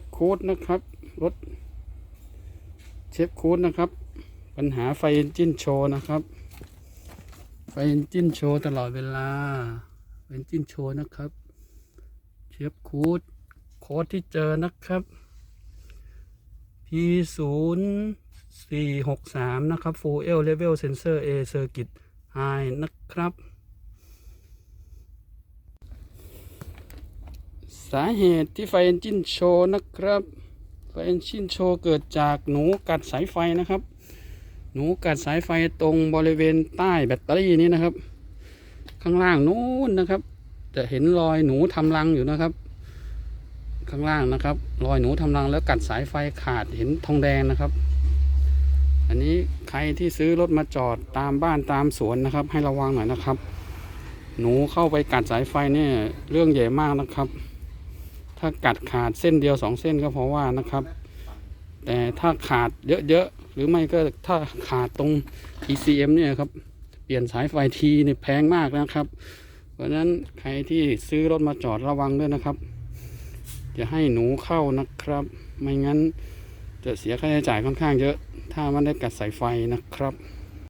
ฟโค้ดนะครับ รถเชฟโค้ดนะครับ ปัญหาไฟเอนจินโชว์นะครับ ไฟเอนจินโชว์ตลอดเวลาเอนจินโชว์นะครับ เชฟโค้ดโค้ดที่เจอนะครับ P 0 4 6 3 นะครับ Full L Level Sensor A Circuit High นะครับ สาเหตุที่ไฟเอนจินโชว์นะครับ ไฟเอนจินโชว์เกิดจากหนูกัดสายไฟนะครับ หนูกัดสายไฟตรงบริเวณใต้แบตเตอรี่นี้นะครับ ข้างล่างนู้นนะครับ จะเห็นรอยหนูทำรังอยู่นะครับ ข้างล่างนะครับ รอยหนูทำรังแล้วกัดสายไฟขาดเห็นทองแดงนะครับ อันนี้ใครที่ซื้อรถมาจอดตามบ้านตามสวนนะครับ ให้ระวังหน่อยนะครับ หนูเข้าไปกัดสายไฟเนี่ยเรื่องใหญ่มากนะครับ ถ้ากัดขาดเส้นเดียวสองเส้นก็พอว่านะครับ แต่ถ้าขาดเยอะๆ หรือไม่ก็ถ้าขาดตรง ECM เนี่ยครับ เปลี่ยนสายไฟทีเนี่ยแพงมากนะครับ เพราะฉะนั้นใครที่ซื้อรถมาจอดระวังด้วยนะครับ อย่าให้หนูเข้านะครับ ไม่งั้นจะเสียค่าใช้จ่ายค่อนข้างเยอะ ถ้ามันได้กัดสายไฟนะครับ